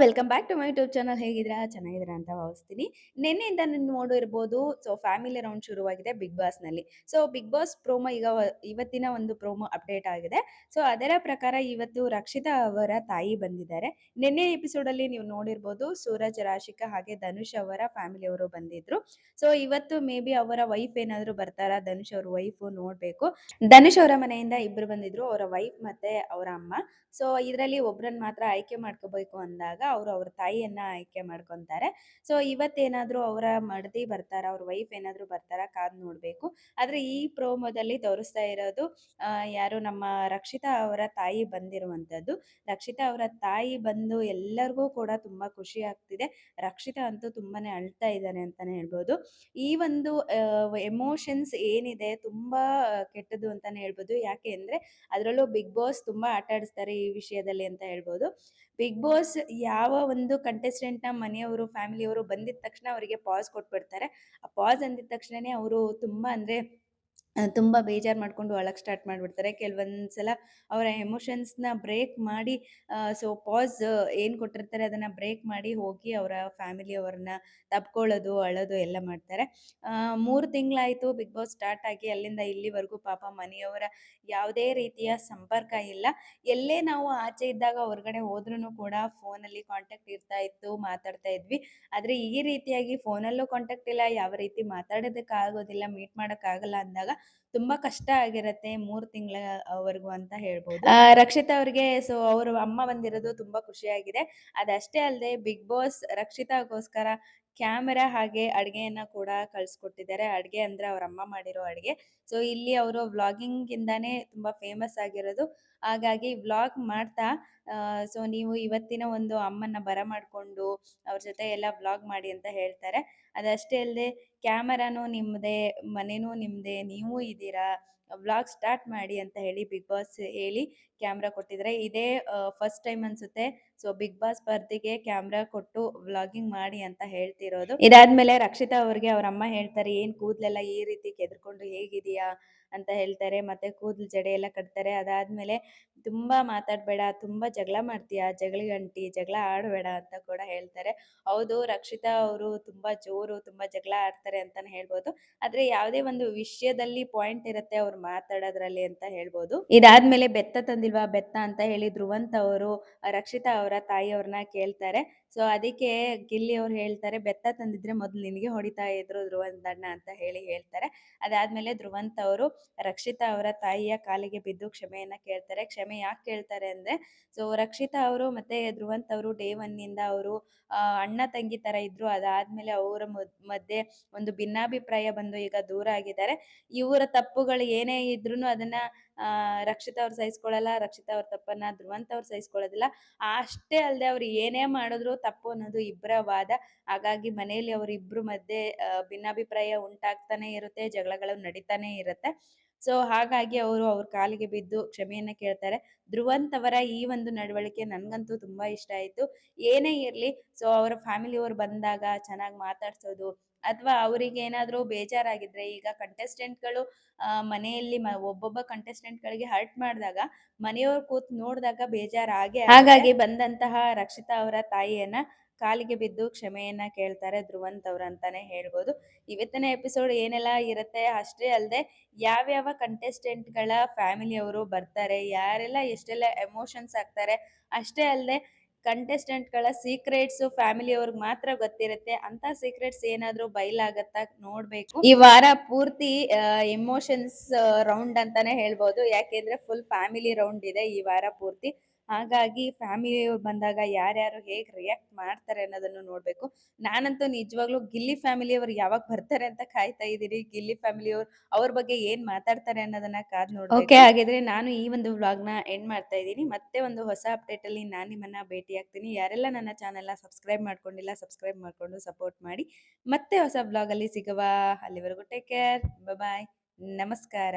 Welcome back to my YouTube channel. ಹೇಗಿದ್ರಾ ಚೆನ್ನಾಗಿದ್ರಾ ಅಂತ ಭಾವಿಸ್ತೀನಿ. ನಿನ್ನೆಯಿಂದ ನೀವು ನೋಡಿರ್ಬೋದು, ಸೊ ಫ್ಯಾಮಿಲಿ ರೌಂಡ್ ಶುರುವಾಗಿದೆ ಬಿಗ್ ಬಾಸ್ನಲ್ಲಿ. ಸೊ ಬಿಗ್ ಬಾಸ್ ಪ್ರೋಮೋ ಈಗ ಇವತ್ತಿನ ಒಂದು ಪ್ರೋಮೋ ಅಪ್ಡೇಟ್ ಆಗಿದೆ. ಸೊ ಅದರ ಪ್ರಕಾರ ಇವತ್ತು ರಕ್ಷಿತಾ ಅವರ ತಾಯಿ ಬಂದಿದ್ದಾರೆ. ನಿನ್ನೆ ಎಪಿಸೋಡಲ್ಲಿ ನೀವು ನೋಡಿರ್ಬೋದು, ಸೂರಜ್, ರಾಶಿಕಾ ಹಾಗೆ ಧನುಷ್ ಅವರ ಫ್ಯಾಮಿಲಿ ಅವರು ಬಂದಿದ್ರು. ಸೊ ಇವತ್ತು ಮೇ ಬಿ ಅವರ ವೈಫ್ ಏನಾದರೂ ಬರ್ತಾರಾ? ಧನುಷ್ ಅವ್ರ ವೈಫ್ ನೋಡಬೇಕು. ಧನುಷ್ ಅವರ ಮನೆಯಿಂದ ಇಬ್ಬರು ಬಂದಿದ್ರು, ಅವರ ವೈಫ್ ಮತ್ತೆ ಅವರ ಅಮ್ಮ. ಸೊ ಇದರಲ್ಲಿ ಒಬ್ರನ್ನ ಮಾತ್ರ ಆಯ್ಕೆ ಮಾಡ್ಕೋಬೇಕು ಅಂದಾಗ ಅವರು ಅವ್ರ ತಾಯಿಯನ್ನ ಆಯ್ಕೆ ಮಾಡ್ಕೊಂತಾರೆ. ಸೊ ಇವತ್ತೇನಾದ್ರೂ ಅವರ ಮಡದಿ ಬರ್ತಾರ, ಅವ್ರ ವೈಫ್ ಏನಾದ್ರು ಬರ್ತಾರ ಕಾದ್ ನೋಡ್ಬೇಕು. ಆದ್ರೆ ಈ ಪ್ರೋಮೋದಲ್ಲಿ ತೋರಿಸ್ತಾ ಇರೋದು ಯಾರು ನಮ್ಮ ರಕ್ಷಿತಾ ಅವರ ತಾಯಿ ಬಂದಿರುವಂತದ್ದು ರಕ್ಷಿತಾ ಅವರ ತಾಯಿ ಬಂದು ಎಲ್ಲರಿಗೂ ಕೂಡ ತುಂಬಾ ಖುಷಿ ಆಗ್ತಿದೆ. ರಕ್ಷಿತಾ ಅಂತೂ ತುಂಬಾನೇ ಅಳ್ತಾ ಇದ್ದಾನೆ ಅಂತಾನೆ ಹೇಳ್ಬೋದು. ಈ ಒಂದು ಎಮೋಷನ್ಸ್ ಏನಿದೆ ತುಂಬಾ ಕೆಟ್ಟದ್ದು ಅಂತಾನೆ ಹೇಳ್ಬೋದು. ಯಾಕೆ ಅಂದ್ರೆ, ಅದರಲ್ಲೂ ಬಿಗ್ ಬಾಸ್ ತುಂಬಾ ಆಟ ಆಡಿಸ್ತಾರೆ ಈ ವಿಷಯದಲ್ಲಿ ಅಂತ ಹೇಳ್ಬೋದು. ಬಿಗ್ ಬಾಸ್ ಯಾವ ಒಂದು ಕಂಟೆಸ್ಟೆಂಟ್ನ ಮನೆಯವರು ಫ್ಯಾಮಿಲಿಯವರು ಬಂದಿದ ತಕ್ಷಣ ಅವರಿಗೆ ಪಾಸ್ ಕೊಟ್ಬಿಡ್ತಾರೆ. ಆ ಪಾಸ್ ಅಂದಿದ ತಕ್ಷಣನೇ ಅವರು ತುಂಬ ಅಂದ್ರೆ ತುಂಬಾ ಬೇಜಾರು ಮಾಡಿಕೊಂಡು ಅಳಕ್ಕೆ ಸ್ಟಾರ್ಟ್ ಮಾಡಿಬಿಡ್ತಾರೆ. ಕೆಲವೊಂದು ಸಲ ಅವರ ಎಮೋಷನ್ಸ್ನ ಬ್ರೇಕ್ ಮಾಡಿ ಸೊ ಪಾಸ್ ಏನು ಕೊಟ್ಟಿರ್ತಾರೆ ಅದನ್ನು ಬ್ರೇಕ್ ಮಾಡಿ ಹೋಗಿ ಅವರ ಫ್ಯಾಮಿಲಿಯವ್ರನ್ನ ತಪ್ಕೊಳ್ಳೋದು, ಅಳೋದು ಎಲ್ಲ ಮಾಡ್ತಾರೆ. ಮೂರು ತಿಂಗಳಾಯಿತು ಬಿಗ್ ಬಾಸ್ ಸ್ಟಾರ್ಟ್ ಆಗಿ ಅಲ್ಲಿಂದ ಇಲ್ಲಿವರೆಗೂ ಪಾಪ ಮನೆಯವರ ಯಾವುದೇ ರೀತಿಯ ಸಂಪರ್ಕ ಇಲ್ಲ. ಎಲ್ಲೇ ನಾವು ಆಚೆ ಇದ್ದಾಗ ಹೊರಗಡೆ ಹೋದ್ರೂ ಕೂಡ ಫೋನಲ್ಲಿ ಕಾಂಟ್ಯಾಕ್ಟ್ ಇರ್ತಾ ಇತ್ತು, ಮಾತಾಡ್ತಾ ಇದ್ವಿ. ಆದರೆ ಈ ರೀತಿಯಾಗಿ ಫೋನಲ್ಲೂ ಕಾಂಟ್ಯಾಕ್ಟ್ ಇಲ್ಲ, ಯಾವ ರೀತಿ ಮಾತಾಡೋದಕ್ಕಾಗೋದಿಲ್ಲ ಮೀಟ್ ಮಾಡೋಕ್ಕಾಗಲ್ಲ ಅಂದಾಗ ತುಂಬಾ ಕಷ್ಟ ಆಗಿರತ್ತೆ ಮೂರ್ ತಿಂಗಳವರೆಗೂ ಅಂತ ಹೇಳ್ಬೋದು. ರಕ್ಷಿತಾ ಅವ್ರಿಗೆ ಸೊ ಅವ್ರ ಅಮ್ಮ ಬಂದಿರೋದು ತುಂಬಾ ಖುಷಿಯಾಗಿದೆ. ಅದಷ್ಟೇ ಅಲ್ಲದೆ ಬಿಗ್ ಬಾಸ್ ರಕ್ಷಿತಾಗೋಸ್ಕರ ಕ್ಯಾಮೆರಾ ಹಾಗೆ ಅಡುಗೆಯನ್ನ ಕೂಡ ಕಳ್ಸಿಕೊಟ್ಟಿದ್ದಾರೆ. ಅಡುಗೆ ಅಂದ್ರೆ ಅವ್ರ ಅಮ್ಮ ಮಾಡಿರೋ ಅಡುಗೆ. ಸೊ ಇಲ್ಲಿ ಅವರು ವ್ಲಾಗಿಂಗ್ ಇಂದಾನೆ ತುಂಬಾ ಫೇಮಸ್ ಆಗಿರೋದು. ಹಾಗಾಗಿ ವ್ಲಾಗ್ ಮಾಡ್ತಾ ಸೊ ನೀವು ಇವತ್ತಿನ ಒಂದು ಅಮ್ಮನ ಬರಮಾಡ್ಕೊಂಡು ಅವ್ರ ಜೊತೆ ಎಲ್ಲ ವ್ಲಾಗ್ ಮಾಡಿ ಅಂತ ಹೇಳ್ತಾರೆ. ಅದಷ್ಟೇ ಅಲ್ಲದೆ ಕ್ಯಾಮರಾನು ನಿಮ್ಮದೇ ಮನೆನೂ ನಿಮ್ಮದೇ ನೀವು ಇದ್ದೀರಾ, ವ್ಲಾಗ್ ಸ್ಟಾರ್ಟ್ ಮಾಡಿ ಅಂತ ಹೇಳಿ ಬಿಗ್ ಬಾಸ್ ಹೇಳಿ ಕ್ಯಾಮ್ರಾ ಕೊಟ್ಟಿದ್ದಾರೆ. ಇದೇ ಫಸ್ಟ್ ಟೈಮ್ ಅನ್ಸುತ್ತೆ. ಸೊ ಬಿಗ್ ಬಾಸ್ ಸ್ಪರ್ಧೆಗೆ ಕ್ಯಾಮ್ರಾ ಕೊಟ್ಟು ವ್ಲಾಗಿಂಗ್ ಮಾಡಿ ಅಂತ ಇದಾದ್ಮೇಲೆ ರಕ್ಷಿತಾ ಅವ್ರಿಗೆ ಅವ್ರ ಅಮ್ಮ ಹೇಳ್ತಾರೆ ಏನ್ ಕೂದ್ಲೆಲ್ಲ ಈ ರೀತಿ ಕೆದ್ಕೊಂಡು ಹೇಗಿದೀಯಾ ಅಂತ ಹೇಳ್ತಾರೆ, ಮತ್ತೆ ಕೂದಲು ಜಡೆ ಎಲ್ಲ ಕಟ್ತಾರೆ. ಅದಾದ್ಮೇಲೆ ತುಂಬಾ ಮಾತಾಡಬೇಡ, ತುಂಬಾ ಜಗಳ ಮಾಡ್ತೀಯಾ? ಜಗಳಿಗಂಟಿ ಜಗಳ ಆಡಬೇಡ ಅಂತ ಕೂಡ ಹೇಳ್ತಾರೆ. ಹೌದು, ರಕ್ಷಿತಾ ಅವರು ತುಂಬಾ ಜೋರು, ತುಂಬಾ ಜಗಳ ಆಡ್ತಾರೆ ಅಂತಾನೆ ಹೇಳ್ಬೋದು. ಆದ್ರೆ ಯಾವುದೇ ಒಂದು ವಿಷಯದಲ್ಲಿ ಪಾಯಿಂಟ್ ಇರುತ್ತೆ ಅವ್ರು ಮಾತಾಡೋದ್ರಲ್ಲಿ ಅಂತ ಹೇಳ್ಬೋದು. ಇದಾದ್ಮೇಲೆ ಬೆತ್ತ ತಂದಿಲ್ವಾ? ಬೆತ್ತ ಅಂತ ಹೇಳಿ ಧ್ರುವಂತ ಅವರು, ರಕ್ಷಿತಾ ಅವರ ತಾಯಿಯವ್ರನ್ನ ಕೇಳ್ತಾರೆ. ಸೊ ಅದಕ್ಕೆ ಗಿಲ್ಲಿ ಅವ್ರು ಹೇಳ್ತಾರೆ, ಬೆತ್ತ ತಂದಿದ್ರೆ ಮೊದಲು ನಿನಗೆ ಹೊಡಿತಾ ಇದ್ರು ಧ್ರುವಂತಣ್ಣ ಅಂತ ಹೇಳಿ ಹೇಳ್ತಾರೆ. ಅದಾದ್ಮೇಲೆ ಧ್ರುವಂತ ಅವರು ರಕ್ಷಿತಾ ಅವರ ತಾಯಿಯ ಕಾಲಿಗೆ ಬಿದ್ದು ಕ್ಷಮೆಯನ್ನ ಕೇಳ್ತಾರೆ. ಕ್ಷಮೆ ಯಾಕೆ ಕೇಳ್ತಾರೆ ಅಂದ್ರೆ ಸೊ ರಕ್ಷಿತಾ ಅವರು ಮತ್ತೆ ಧ್ರುವಂತ್ ಅವರು ಡೇ ಒನ್ ಇಂದ ಅವರು ಅಣ್ಣ ತಂಗಿ ತರ ಇದ್ರು. ಅದಾದ್ಮೇಲೆ ಅವರ ಮಧ್ಯೆ ಒಂದು ಭಿನ್ನಾಭಿಪ್ರಾಯ ಬಂದು ಈಗ ದೂರ ಆಗಿದ್ದಾರೆ. ಇವರ ತಪ್ಪುಗಳು ಏನೇ ಇದ್ರು ಅದನ್ನ ರಕ್ಷಿತಾ ಅವ್ರು ಸಹಿಸ್ಕೊಳ್ಳಲ್ಲ ರಕ್ಷಿತ ಅವ್ರ ತಪ್ಪನ್ನ ಧ್ರುವಂತ ಅವ್ರು ಸಹಿಸ್ಕೊಳ್ಳೋದಿಲ್ಲ ಅಷ್ಟೇ ಅಲ್ಲದೆ ಅವ್ರು ಏನೇ ಮಾಡಿದ್ರು ತಪ್ಪು ಅನ್ನೋದು ಇಬ್ಬರ ವಾದ. ಹಾಗಾಗಿ ಮನೆಯಲ್ಲಿ ಅವರಿಬ್ರು ಮಧ್ಯೆ ಭಿನ್ನಾಭಿಪ್ರಾಯ ಉಂಟಾಗ್ತಾನೆ ಇರುತ್ತೆ, ಜಗಳಗಳು ನಡೀತಾನೆ ಇರುತ್ತೆ. ಸೊ, ಹಾಗಾಗಿ ಅವರು ಅವ್ರ ಕಾಲಿಗೆ ಬಿದ್ದು ಕ್ಷಮೆಯನ್ನ ಕೇಳ್ತಾರೆ. ಧ್ರುವಂತ್ ಅವರ ಈ ಒಂದು ನಡವಳಿಕೆ ನನ್ಗಂತೂ ತುಂಬಾ ಇಷ್ಟ ಆಯ್ತು. ಏನೇ ಇರ್ಲಿ, ಸೊ, ಅವರ ಫ್ಯಾಮಿಲಿಯವರು ಬಂದಾಗ ಚೆನ್ನಾಗಿ ಮಾತಾಡ್ಸೋದು ಅಥವಾ ಅವರಿಗೆ ಏನಾದರೂ ಬೇಜಾರಾಗಿದ್ರೆ ಈಗ ಕಂಟೆಸ್ಟೆಂಟ್ಗಳು ಮನೆಯಲ್ಲಿ ಒಬ್ಬೊಬ್ಬ ಒಬ್ಬೊಬ್ಬ ಕಂಟೆಸ್ಟೆಂಟ್ಗಳಿಗೆ ಹರ್ಟ್ ಮಾಡಿದಾಗ ಮನೆಯವ್ರು ಕೂತ್ ನೋಡಿದಾಗ ಬೇಜಾರಾಗೆ ಹಾಗಾಗಿ ಬಂದಂತಹ ರಕ್ಷಿತಾ ಅವರ ತಾಯಿಯನ್ನ ಕಾಲಿಗೆ ಬಿದ್ದು ಕ್ಷಮೆಯನ್ನ ಕೇಳ್ತಾರೆ ಧ್ರುವಂತ್ ಅವ್ರ ಅಂತಾನೆ ಹೇಳ್ಬೋದು. ಇವತ್ತಿನ ಎಪಿಸೋಡ್ ಏನೆಲ್ಲ ಇರುತ್ತೆ ಅಷ್ಟೇ ಅಲ್ಲದೆ ಯಾವ್ಯಾವ ಕಂಟೆಸ್ಟೆಂಟ್ಗಳ ಫ್ಯಾಮಿಲಿಯವರು ಬರ್ತಾರೆ ಯಾರೆಲ್ಲ ಎಷ್ಟೆಲ್ಲ ಎಮೋಷನ್ಸ್ ಆಗ್ತಾರೆ ಅಷ್ಟೇ ಅಲ್ಲದೆ ಕಂಟೆಸ್ಟೆಂಟ್ಗಳ ಸೀಕ್ರೆಟ್ಸ್ ಫ್ಯಾಮಿಲಿ ಫ್ಯಾಮಿಲಿಯವ್ರಿಗೆ ಮಾತ್ರ ಗೊತ್ತಿರುತ್ತೆ. ಅಂತ ಸೀಕ್ರೆಟ್ಸ್ ಏನಾದ್ರೂ ಬಯಲಾಗತ್ತಾ ನೋಡ್ಬೇಕು. ಈ ವಾರ ಪೂರ್ತಿ ಎಮೋಷನ್ಸ್ ರೌಂಡ್ ಅಂತಾನೆ ಹೇಳ್ಬೋದು. ಯಾಕೆಂದ್ರೆ ಫುಲ್ ಫ್ಯಾಮಿಲಿ ರೌಂಡ್ ಇದೆ ಈ ವಾರ ಪೂರ್ತಿ. ಹಾಗಾಗಿ ಫ್ಯಾಮಿಲಿಯವ್ರು ಬಂದಾಗ ಯಾರ್ಯಾರು ಹೇಗ್ ರಿಯಾಕ್ಟ್ ಮಾಡ್ತಾರೆ ಅನ್ನೋದನ್ನು ನೋಡ್ಬೇಕು. ನಾನಂತೂ ನಿಜವಾಗ್ಲೂ ಗಿಲ್ಲಿ ಫ್ಯಾಮಿಲಿ ಅವ್ರು ಯಾವಾಗ ಬರ್ತಾರೆ ಅಂತ ಕಾಯ್ತಾ ಇದ್ದೀನಿ ಗಿಲ್ಲಿ ಫ್ಯಾಮಿಲಿ ಅವ್ರು ಅವ್ರ ಬಗ್ಗೆ ಏನ್ ಮಾತಾಡ್ತಾರೆ ಅನ್ನೋದನ್ನ ಕಾದ್ ನೋಡಿ ಓಕೆ ಹಾಗಿದ್ರೆ ನಾನು ಈ ಒಂದು ವ್ಲಾಗ್ನ ಎಂಡ್ ಮಾಡ್ತಾ ಇದ್ದೀನಿ. ಮತ್ತೆ ಒಂದು ಹೊಸ ಅಪ್ಡೇಟ್ ಅಲ್ಲಿ ನಾನು ನಿಮ್ಮನ್ನ ಭೇಟಿ ಆಗ್ತೀನಿ. ಯಾರೆಲ್ಲ ನನ್ನ ಚಾನೆಲ್ ಸಬ್ಸ್ಕ್ರೈಬ್ ಮಾಡ್ಕೊಂಡಿಲ್ಲ ಸಬ್ಸ್ಕ್ರೈಬ್ ಮಾಡ್ಕೊಂಡು ಸಪೋರ್ಟ್ ಮಾಡಿ. ಮತ್ತೆ ಹೊಸ ವ್ಲಾಗ್ ಅಲ್ಲಿ ಸಿಗುವ ಅಲ್ಲಿವರೆಗೂ ಟೇಕ್ ಕೇರ್ ಬಾಯ್ ನಮಸ್ಕಾರ.